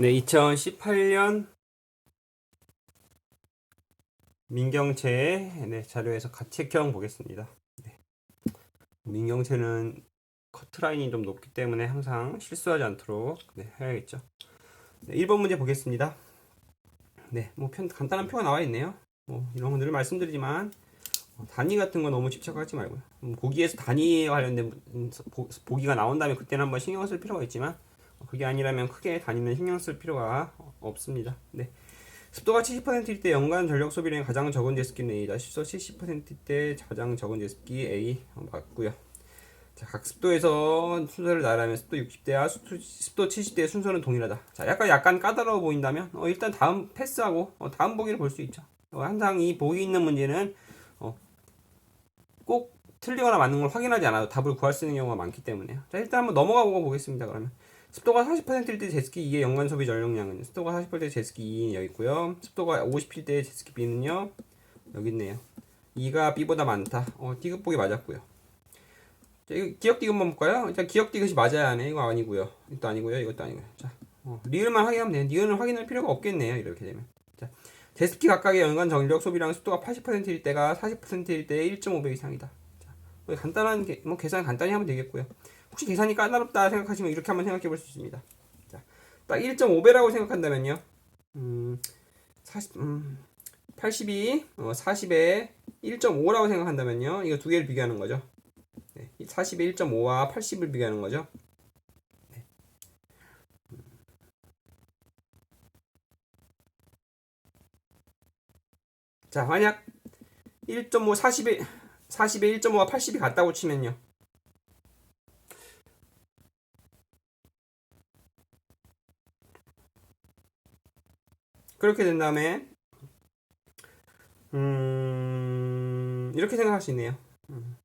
네, 2018년 민경채 네, 자료에서 가책형 보겠습니다. 네. 민경채는 커트라인이 좀 높기 때문에 항상 실수하지 않도록 네, 해야겠죠. 네, 1번 문제 보겠습니다. 네, 뭐 편, 간단한 표가 나와 있네요. 뭐 이런 건 늘 말씀드리지만 어, 단위 같은 거 너무 집착하지 말고요. 음, 보기에서 단위에 관련된 음, 보, 보기가 나온다면 그때는 한번 신경 쓸 필요가 있지만 어, 그게 아니라면 크게 단위는 신경 쓸 필요가 없습니다. 네. 습도가 70%일 때 연간 전력 소비량이 가장 적은 제습기는 A다. 실소 70%일 때 가장 적은 제습기 A 어, 맞고요. 자, 각 습도에서 순서를 나열하면 습도 60대와 습도 70대의 순서는 동일하다. 자, 약간 약간 까다로워 보인다면 어, 일단 다음 패스하고 어, 다음 보기를 볼 수 있죠. 어, 항상 이 보기 있는 문제는 어, 꼭 틀리거나 맞는 걸 확인하지 않아도 답을 구할 수 있는 경우가 많기 때문에요. 자, 일단 한번 넘어가 보고 보겠습니다. 그러면 습도가 40%일 때 제습기 2의 연간 소비 전력량은 습도가 40%일 제습기 2는 여기 있고요. 습도가 50일 때 제습기 B는요. 여기 있네요. 2가 B보다 많다. 어, 디귿 보기 맞았고요. 자, 이거 기억 디귿만 볼까요? 일단 기억 디귿이 맞아야 하네. 이거 아니고요. 이것도 아니고요. 이것도 아니고요. 자, 어, 리을만 확인하면 돼요. 리을은 확인할 필요가 없겠네요. 이렇게 되면. 자, 제습기 각각의 연간 전력 소비량 습도가 80%일 때가 40%일 때 1.5배 이상이다. 자, 뭐 간단한 게, 뭐 계산 간단히 하면 되겠고요. 혹시 계산이 까다롭다 생각하시면 이렇게 한번 생각해 볼 수 있습니다. 자, 딱 1.5배라고 생각한다면요. 음, 40, 음, 82, 어, 40에 1.5라고 생각한다면요. 이거 두 개를 비교하는 거죠. 네, 40의 1.5와 80을 비교하는 거죠. 네. 자, 만약 1.5, 40에 40에 1.5와 80이 같다고 치면요. 그렇게 된 다음에 음, 이렇게 생각할 수 있네요. 음.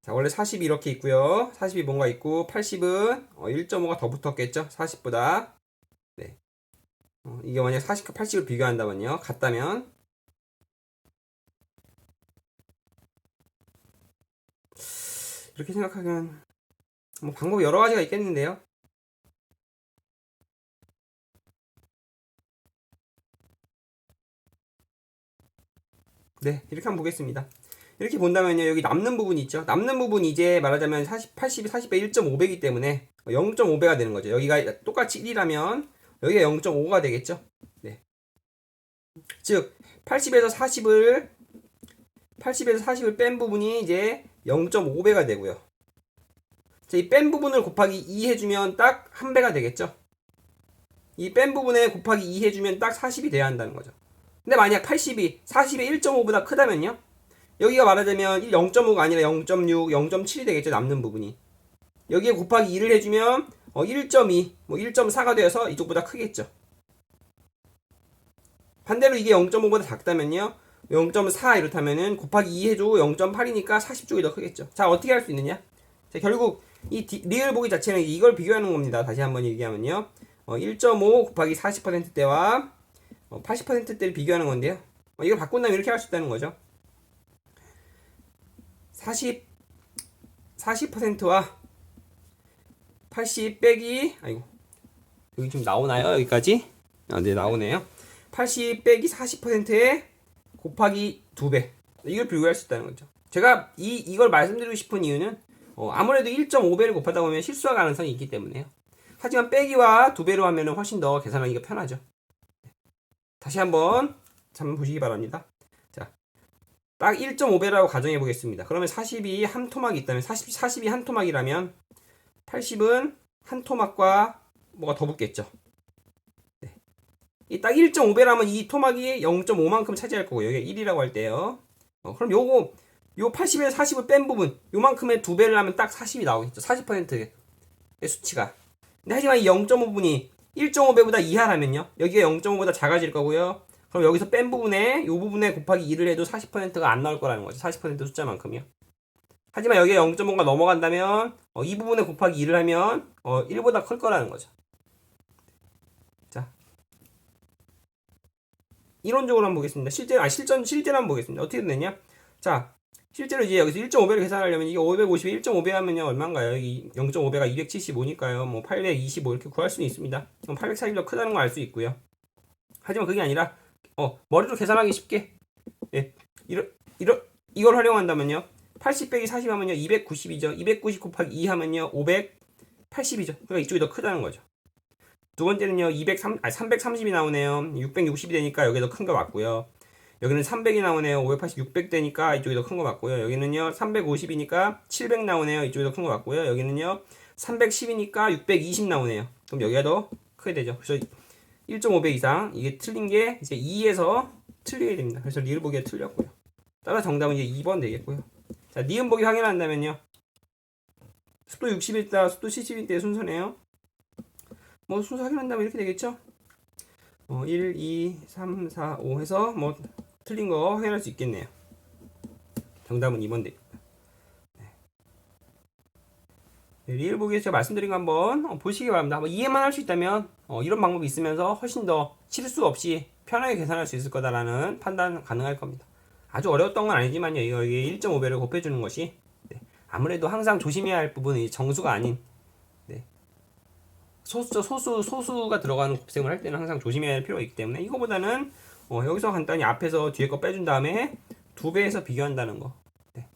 자, 원래 40이 이렇게 있고요. 40이 뭔가 있고 80은 어, 1.5가 더 붙었겠죠? 40보다. 네. 어, 이게 만약 40과 80을 비교한다면요. 같다면 이렇게 생각하면 뭐 방법이 여러 가지가 있겠는데요. 네, 이렇게 한번 보겠습니다. 이렇게 본다면요, 여기 남는 부분이 있죠. 남는 부분이 이제 말하자면 40, 80이 40에 1.5배이기 때문에 0.5배가 되는 거죠. 여기가 똑같이 1이라면 여기가 0.5가 되겠죠. 네. 즉, 80에서 40을 80에서 40을 뺀 부분이 이제 0.5배가 되고요. 자, 이뺀 부분을 곱하기 2 해주면 딱한 배가 되겠죠. 이 뺀 부분에 곱하기 2 해주면 딱 40이 돼야 한다는 거죠. 근데 만약 80이 40의 1.5보다 크다면요? 여기가 말하자면 0.5가 아니라 0.6, 0.7이 되겠죠. 남는 부분이. 여기에 곱하기 2를 해주면 어, 1.2, 뭐 1.4가 되어서 이쪽보다 크겠죠. 반대로 이게 0.5보다 작다면요. 0.4 이렇다면은 곱하기 2 해줘 0.8이니까 40쪽이 더 크겠죠. 자 어떻게 할 수 있느냐? 자 결국 이 디, 리을 보기 자체는 이걸 비교하는 겁니다. 다시 한번 얘기하면요. 어, 1.5 곱하기 40%대와 80%대를 비교하는 건데요. 어, 이걸 바꾼다면 이렇게 할 수 있다는 거죠. 40, 40%와 80 빼기, 아이고, 여기 좀 나오나요? 여기까지? 아, 네, 나오네요. 80 빼기 40%에 곱하기 2배. 이걸 비교할 수 있다는 거죠. 제가 이, 이걸 말씀드리고 싶은 이유는 어, 아무래도 1.5배를 곱하다 보면 실수할 가능성이 있기 때문에요. 하지만 빼기와 2배로 하면 훨씬 더 계산하기가 편하죠. 다시 한번 한번 보시기 바랍니다. 자, 딱 1.5배라고 가정해 보겠습니다. 그러면 40이 한 토막이 있다면 40, 40이 한 토막이라면 80은 한 토막과 뭐가 더 붙겠죠. 네. 이딱 1.5배라면 이 토막이 0.5만큼 차지할 거고 여기 1이라고 할 때요. 어, 그럼 요거 요 80에서 40을 뺀 부분 요만큼의 두 배를 하면 딱 40이 나오겠죠. 40%의 수치가. 근데 하지만 이 0.5분이 1.5배보다 이하라면요. 여기가 0.5보다 작아질 거고요. 그럼 여기서 뺀 부분에 이 부분에 곱하기 2를 해도 40%가 안 나올 거라는 거죠. 40% 숫자만큼이요. 하지만 여기가 0.5가 넘어간다면 어, 이 부분에 곱하기 2를 하면 어, 1보다 클 거라는 거죠. 자, 이론적으로 한번 보겠습니다. 실제 아 실전 실제로 한번 보겠습니다. 어떻게 되냐? 자, 실제로 이제 여기서 1.5배를 계산하려면 이게 550에 1.5배 하면요 얼마인가요? 여기 0.5배가 275니까요. 뭐 825 이렇게 구할 수는 있습니다. 그럼 840이 더 크다는 걸 알 수 있고요. 하지만 그게 아니라 어 머리로 계산하기 쉽게 예 이러 이러 이걸 활용한다면요 80 빼기 40 하면요 290이죠. 290 곱하기 2 하면요 580이죠. 그러니까 이쪽이 더 크다는 거죠. 두 번째는요 203 아 330이 나오네요. 660이 되니까 여기 더 큰 거 맞고요. 여기는 300이 나오네요. 580, 600 되니까 이쪽이 더 큰 거 맞고요. 여기는요 350이니까 700 나오네요. 이쪽이 더 큰 거 맞고요. 여기는요 310이니까 620 나오네요. 그럼 여기가 더 크게 되죠. 그래서 1.5배 이상 이게 틀린 게 이제 2에서 틀리게 됩니다. 그래서 리을 보기가 틀렸고요. 따라 정답은 이제 2번 되겠고요. 자, 니은 보기 확인한다면요. 습도 60일 때, 습도 70일 때 순서네요. 뭐 순서 확인한다면 이렇게 되겠죠? 어, 1, 2, 3, 4, 5 해서 뭐 틀린 거 확인할 수 있겠네요. 정답은 2번 되겠다. 네, 리을 보기에서 제가 말씀드린 거 한번 어, 보시기 바랍니다. 한번 이해만 할 수 있다면 어, 이런 방법이 있으면서 훨씬 더 실수 없이 편하게 계산할 수 있을 거다라는 판단 가능할 겁니다. 아주 어려웠던 건 아니지만요. 이거 1.5배를 곱해주는 것이 네, 아무래도 항상 조심해야 할 부분은 이 정수가 아닌 네, 소수 소수 소수가 들어가는 곱셈을 할 때는 항상 조심해야 할 필요가 있기 때문에 이거보다는 어, 여기서 간단히 앞에서 뒤에 거 빼준 다음에 두 배에서 비교한다는 거 네,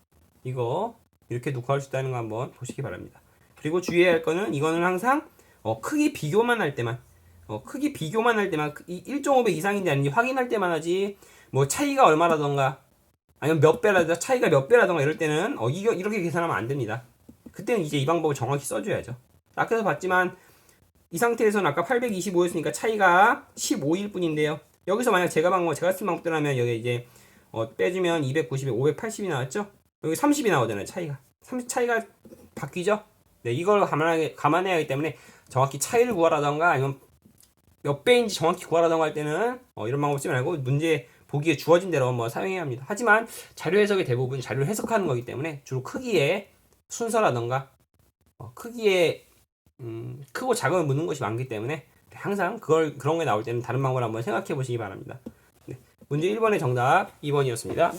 이거 이렇게 놓고 할수 있다는 거 한번 보시기 바랍니다. 그리고 주의해야 할 거는 이거는 항상 어, 크기 비교만 할 때만 어, 크기 비교만 할 때만 이 1.5배 이상인지 아닌지 확인할 때만 하지 뭐 차이가 얼마라던가 아니면 몇 배라든가 차이가 몇 배라던가 이럴 때는 어, 이거 이렇게 계산하면 안 됩니다. 그때는 이제 이 방법을 정확히 써줘야죠. 아까도 봤지만 이 상태에서는 아까 825였으니까 차이가 15일 뿐인데요. 여기서 만약 제가 방법 제가 쓴 방법대로라면 여기 이제 어, 빼주면 290에 580이 나왔죠. 여기 30이 나오잖아요. 차이가 30 차이가 바뀌죠. 네, 이걸 감안하게, 감안해야 하기 때문에 정확히 차이를 구하라던가 아니면 몇 배인지 정확히 구하라던가 할 때는 어, 이런 방법 쓰지 말고 문제 보기에 주어진 대로 뭐 사용해야 합니다. 하지만 자료 해석의 대부분 자료를 해석하는 거기 때문에 주로 크기의 순서라던가 어, 크기의 음, 크고 작음을 묻는 것이 많기 때문에 항상 그걸 그런 게 나올 때는 다른 방법을 한번 생각해 보시기 바랍니다. 네, 문제 1번의 정답 2번이었습니다.